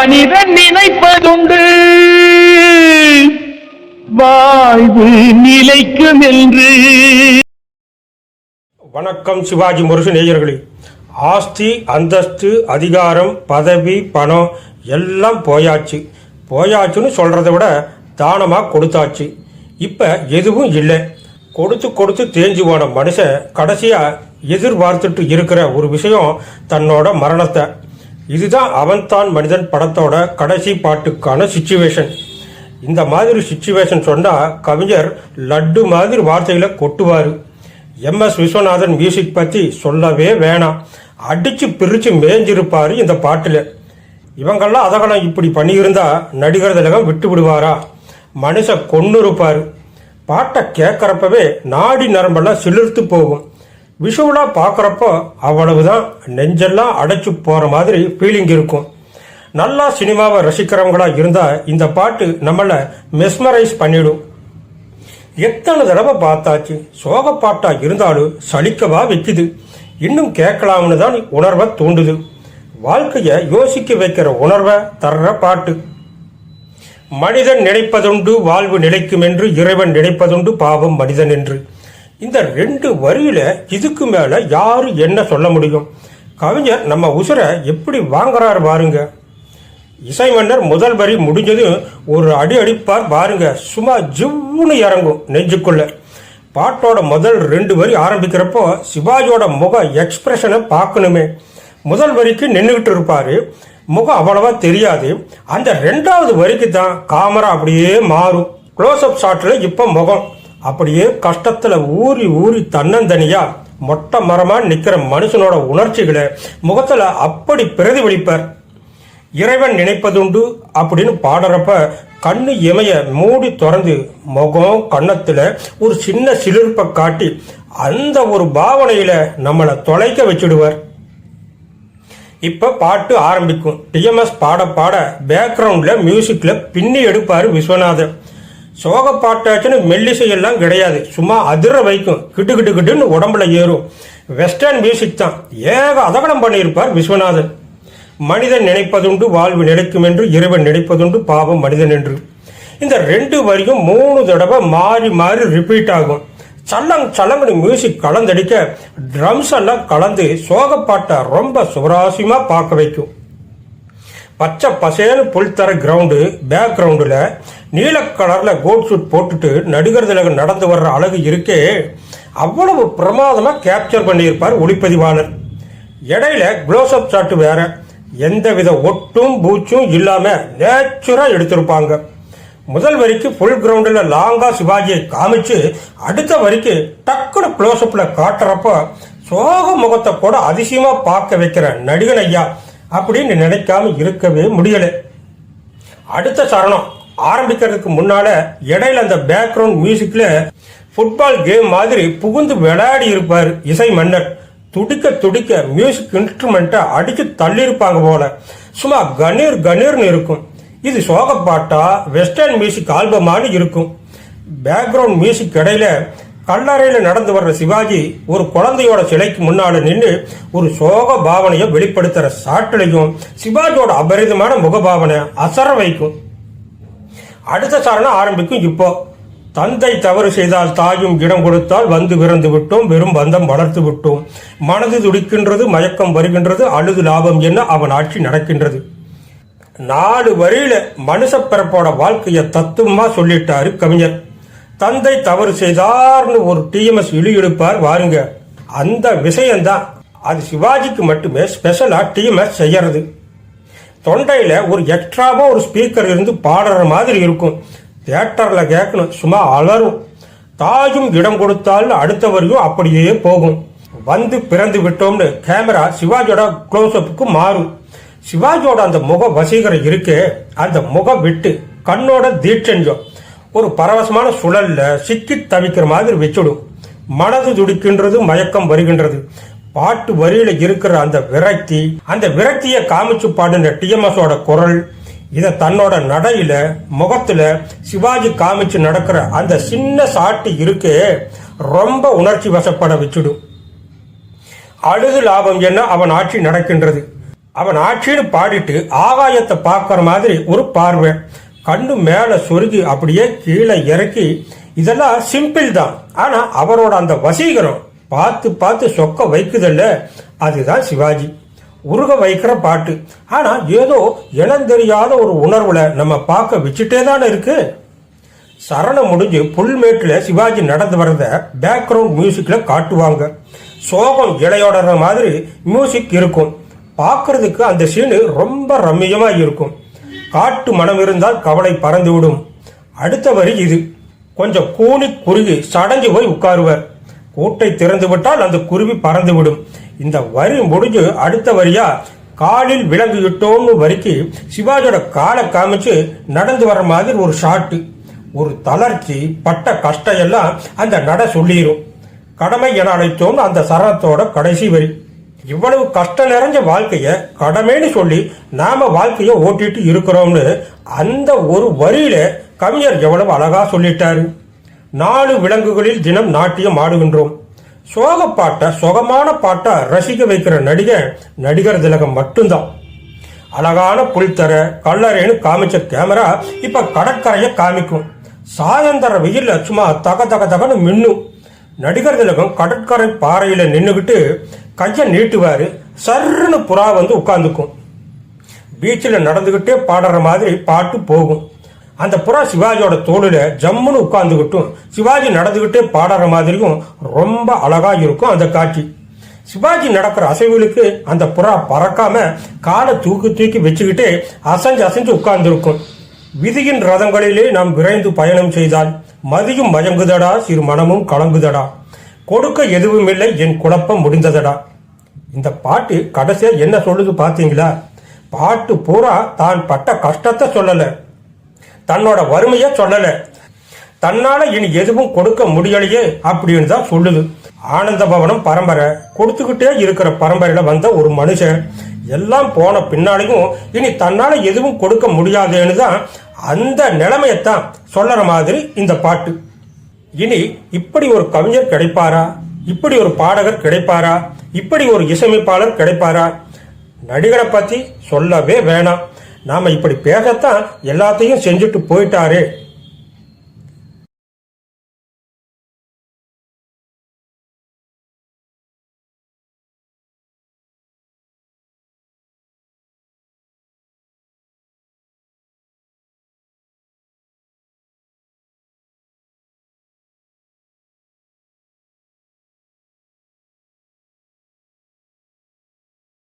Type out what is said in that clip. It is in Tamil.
மனிதன் நினைப்பதுண்டு. வாழ்வு நிலைக்கும் என்று வணக்கம் சிவாஜி முரசு நேயர்களே. ஆஸ்தி அந்தஸ்து அதிகாரம் பதவி பணம் எல்லாம் போயாச்சு. போயாச்சுன்னு சொல்கிறத விட தானமாக கொடுத்தாச்சு. இப்போ எதுவும் இல்லை. கொடுத்து கொடுத்து தேஞ்சு போன மனுஷன் கடைசியாக எதிர்பார்த்துட்டு இருக்கிற ஒரு விஷயம் தன்னோட மரணத்தை. இதுதான் அவன்தான் மனிதன் படத்தோட கடைசி பாட்டுக்கான சுச்சுவேஷன் இந்த மாதிரி சுச்சுவேஷன் சொன்னால் கவிஞர் லட்டு மாதிரி வார்த்தைகளை கொட்டுவார். எம்எஸ் விஸ்வநாதன் மியூசிக் பற்றி சொல்லவே வேணாம். அடித்து பிரித்து மேய்ஞ்சிருப்பார் இந்த பாட்டில். இவங்கெல்லாம் அதகலம் இப்படி பண்ணியிருந்தா நடிகர் திலகம் விட்டு விடுவாரா? மனுஷன் கொன்னு இருப்பார் பாட்டை கேட்குறப்பவே நாடி நரம்பெல்லாம் சிலிர்த்து போகும். விஷுவலாக பார்க்குறப்போ அவ்வளவுதான் நெஞ்செல்லாம் அடைச்சி போகிற மாதிரி ஃபீலிங் இருக்கும். நல்லா சினிமாவை ரசிக்கிறவங்களாக இருந்தால் இந்த பாட்டு நம்மளை மெஸ்மரைஸ் பண்ணிடும். எத்தனை தடவை பார்த்தாச்சு சோக பாட்டாக இருந்தாலும் சலிக்கவா வைக்குது. இன்னும் கேட்கலாம்னு தான் உணர்வை தூண்டுது. வாழ்க்கையை யோசிக்க வைக்கிற உணர்வை தர்ற பாட்டு. மனிதன் நினைப்பதுண்டு வாழ்வு நிலைக்கும் என்று இறைவன் நினைப்பதுண்டு பாவம் மனிதன் என்று. இந்த ரெண்டு வரியில இதுக்கு மேல யாரும் என்ன சொல்ல முடியும்? கவிஞர் நம்ம உசுரை எப்படி வாங்குறாரு பாருங்க. இசை மன்னர் முதல் வரி முடிஞ்சதும் ஒரு அடி அடிப்பார் பாருங்க. சும்மா ஜிவ்னு இறங்கும் நெஞ்சுக்குள்ள. பாட்டோட முதல் ரெண்டு வரி ஆரம்பிக்கிறப்போ சிவாஜியோட முக எக்ஸ்பிரஷனை பார்க்கணுமே. முதல் வரிக்கு நின்றுகிட்டு இருப்பாரு. முகம் அவ்வளவா தெரியாது. அந்த ரெண்டாவது வரிக்கு தான் காமரா அப்படியே மாறும். க்ளோஸ் அப் ஷாட்ல இப்ப முகம். அப்படியே கஷ்டத்துல ஊறி ஊறி தன்னந்தனியா மொட்டை மரமா நிக்கிற மனுஷனோட உணர்ச்சிகளை முகத்துல அப்படி பிரதிபலிப்பார். இறைவன் நினைப்பதுண்டு அப்படின்னு பாடுறப்ப கண்ணு இமைய மூடி திறந்து முகம் கன்னத்தில் ஒரு சின்ன சிலிர்ப்பை காட்டி அந்த ஒரு பாவனையில நம்மளை தொலைக்க வச்சிடுவார். இப்ப பாட்டு ஆரம்பிக்கும். டிஎம்எஸ் பாட பாட பேக்ரவுண்ட்ல மியூசிக்ல பின்னி எடுப்பாரு விஸ்வநாதன் சோக பாட்டாச்சுன்னு மெல்லிசை எல்லாம் கிடையாது. சும்மா அதிர வைக்கும். கிட்டு கிட்டு கிட்டுன்னு உடம்புல ஏறும். வெஸ்டர்ன் மியூசிக் தான். ஏக அதகலம் பண்ணியிருப்பார் விஸ்வநாதன். மனிதன் நினைப்பதுண்டு வாழ்வு நினைக்கும் என்று இறைவன் நினைப்பதுண்டு பாவம் மனிதன் என்று. இந்த ரெண்டு வரியும் மூணு தடவை மாறி மாறி ரிப்பீட் ஆகும். சல்லங் சல்லங்கனு மியூசிக் கலந்தடிக்க ட்ரம்ஸ் எல்லாம் கலந்து சோகப்பாட்டை ரொம்ப சுவராசியமாக பார்க்க வைக்கும். பச்சை பசேன்னு புல் தர கிரவுண்டு பேக் கிரவுண்டில் நீல கலரில் கோட் சூட் போட்டுட்டு நடிகர் நடந்து வர்ற அழகு இருக்கே. அவ்வளவு பிரமாதமாக கேப்சர் பண்ணியிருப்பார் ஒளிப்பதிவாளர். இடையில க்ளோஸ்அப் ஷாட்டு வேற. எந்தவித ஒட்டும் பூச்சும் இல்லாமல் நேச்சுராக எடுத்திருப்பாங்க. முதல் வரிக்கு ஃபுல் கிரவுண்டில் லாங்காக சிவாஜியை காமிச்சு அடுத்த வரிக்கு டக்குனு க்ளோஸ்அப்பில் காட்டுறப்ப சோக முகத்தை கூட அதிசயமாக பார்க்க வைக்கிற நடிகன் ஐயா. அப்படின்னு நினைக்காம இருக்கவே முடியல. அடுத்த சரணம் ஆரம்பிக்கிறதுக்கு முன்னால இடையில அந்த பேக்ரவுண்ட் மியூசிக்ல ஃபுட்பால் கேம் மாதிரி புகுந்து விளையாடி இருப்பார் இசை மன்னர். துடிக்க துடிக்க மியூசிக் இன்ஸ்ட்ருமெண்ட்டை அடிச்சு தள்ளியிருப்பாங்க போல. சும்மா கணீர் கணீர்னு இருக்கும். இது சோகப்பாட்டா? வெஸ்டர்ன் மியூசிக் ஆல்பமானு இருக்கும். பேக்ரவுண்ட் மியூசிக் இடையில கல்லறையில் நடந்து வர்ற சிவாஜி ஒரு குழந்தையோட சிலைக்கு முன்னால நின்று ஒரு சோக பாவனையை வெளிப்படுத்துற சாட்டிலையும் சிவாஜியோட அபரிதமான முகபாவனை அசர வைக்கும். அடுத்த சரணம் ஆரம்பிக்கும் இப்போ. தந்தை தவறு செய்தால் தாயும் இடம் கொடுத்தால் வந்து பிறந்து விட்டோம் வெறும் பந்தம் வளர்த்து விட்டோம். மனது துடிக்கின்றது மயக்கம் வருகின்றது அழுது லாபம் என்ன அவன் ஆட்சி நடக்கின்றது. நாலு வரியில மனுஷ பிறப்போட வாழ்க்கைய தத்துவமா சொல்லிட்டாரு கவிஞர். தந்தை தவறு செய்தார்னு ஒரு டிஎம்எஸ் இழு இழுப்பார் வாருங்க. அந்த விஷயம்தான். அது சிவாஜிக்கு மட்டுமே ஸ்பெஷலா டிஎம்எஸ் செய்யறது. தொண்டையில ஒரு எக்ஸ்ட்ராவா ஒரு ஸ்பீக்கர் இருந்து பாடுற மாதிரி இருக்கும். தியேட்டர்ல கேட்கணும் சும்மா அலறும். தாயும் இடம் கொடுத்தாலும் அடுத்த வரையும் அப்படியே போகும். வந்து பிறந்து விட்டோம்னு கேமரா சிவாஜியோட க்ளோஸ்அப்புக்கு மாறும். சிவாஜியோட அந்த முக வசீகரம் இருக்கே அந்த முகம் விட்டு கண்ணோட தீட்சஞ்சம் ஒரு பரவசமான சுழல்ல சிக்கி தவிக்கிற மாதிரி வச்சுடும். மனது துடிக்கின்றது மயக்கம் வருகின்றது. பாட்டு வரியில இருக்கிற அந்த விரக்தி அந்த விரக்தியை காமிச்சு பாடுன்ற டிஎம்எஸோட குரல் இத தன்னோட நடையில முகத்துல சிவாஜி காமிச்சு நடக்கிற அந்த சின்ன சாட்டு இருக்கே ரொம்ப உணர்ச்சி வசப்பட வச்சுடும். அழுது லாபம் என்ன அவன் ஆட்சி நடக்கின்றது. அவன் ஆட்சின்னு பாடிட்டு ஆகாயத்தை பார்க்குற மாதிரி ஒரு பார்வை. கண்ணு மேலே சொருகி அப்படியே கீழே இறக்கி இதெல்லாம் சிம்பிள் தான். ஆனா அவரோட அந்த வசீகரம் பார்த்து பார்த்து சொக்க வைக்குதல்ல அதுதான் சிவாஜி. உருக வைக்கிற பாட்டு. ஆனா ஏதோ இனம் தெரியாத ஒரு உணர்வுல நம்ம பார்க்க வச்சுட்டே தானே இருக்கு. சரணம் முடிஞ்சு புல்மேட்டில் சிவாஜி நடந்து வரத பேக்ரவுண்ட் மியூசிக்கில் காட்டுவாங்க. சோகம் இலையோடுற மாதிரி மியூசிக் இருக்கும். பார்க்கறதுக்கு அந்த சீனு ரொம்ப ரம்மியமாக இருக்கும். காட்டு மனம் இருந்தால் கவலை பறந்து விடும் அடுத்த வரி இது. கொஞ்சம் கூனி குருவி சடஞ்சு போய் உட்காருவர். கூட்டை திறந்து விட்டால் அந்த குருவி பறந்து விடும் இந்த வரி முடிஞ்சு அடுத்த வரியா? காலில் விலங்கு இட்டோம்னு வரிக்கு சிவாஜியோட காலை காமிச்சு நடந்து வர மாதிரி ஒரு ஷாட்டு. ஒரு தளர்ச்சி பட்ட கஷ்டம் எல்லாம் அந்த நட சொல்லிடும் கடமை என அழைத்தோம்னு அந்த சரணத்தோட கடைசி வரி. இவ்வளவு கஷ்டம் நிறைஞ்ச வாழ்க்கைய கடமைன்னு சொல்லி நாம வாழ்க்கைய ஓட்டிட்டு இருக்கிறோம்னு அந்த ஒரு வரியில கவிஞர் எவ்வளவு அழகா சொல்லிட்டாரு. நாலு விலங்குகளில் தினம் நாட்டியம் ஆடுகின்றோம். சோக பாட்டை சுகமான பாட்டை ரசிக்க வைக்கிற நடிகர் நடிகர் திலகம் மட்டும்தான். அழகான புல்தர கல்லறைன்னு காமிச்ச கேமரா இப்ப கடற்கரையை காமிக்கும். சாயந்தர வெயில்ல சும்மா தக தக தகன்னு மின்னும். நடிகர் திலகம் கடற்கரை பாறையில நின்றுக்கிட்டு கையை நீட்டுவாரு. சர்ன்னு புறா வந்து உட்காந்துக்கும் பீச்சில் நடந்துக்கிட்டே பாடுற மாதிரி பாட்டு போகும். அந்த புறா சிவாஜியோட தோளில் ஜம்முன்னு உட்காந்துக்கிட்டும் சிவாஜி நடந்துக்கிட்டே பாடுற மாதிரியும் ரொம்ப அழகாக இருக்கும் அந்த காட்சி. சிவாஜி நடக்கிற அசைவுகளுக்கு அந்த புறா பறக்காம காலை தூக்கி தூக்கி வச்சுக்கிட்டு அசைஞ்சு அசைஞ்சு உட்கார்ந்துருக்கும். விதியின் ரதங்களிலே நாம் விரைந்து பயணம் செய்தால் மதியும் மயங்குதடா சிறு மனமும் கலங்குதடா. கொடுக்க எதுவுமில்லை என் குழப்பம் முடிந்ததடா. இந்த பாட்டு கடைசியா என்ன சொல்லுது பாத்தீங்களா? பாட்டு பூரா தான் பட்ட கஷ்டத்தை சொல்லல. தன்னோட வறுமைய சொல்லல. தன்னால இனி எதுவும் கொடுக்க முடியலையே அப்படின்னு தான் சொல்லுது. ஆனந்த பவனம் பரம்பரை. கொடுத்துக்கிட்டே இருக்கிற பரம்பரையில வந்த ஒரு மனுஷன். எல்லாம் போன பின்னாலையும் இனி தன்னால எதுவும் கொடுக்க முடியாதுன்னு தான் அந்த நிலைமையத்தான் சொல்லற மாதிரி இந்த பாட்டு. இனி இப்படி ஒரு கவிஞர் கிடைப்பாரா? இப்படி ஒரு பாடகர் கிடைப்பாரா? இப்படி ஒரு இசையமைப்பாளர் கிடைப்பாரா? நடிகரை பற்றி சொல்லவே வேணாம். நாம் இப்படி பேசத்தான் எல்லாத்தையும் செஞ்சுட்டு போயிட்டாரு.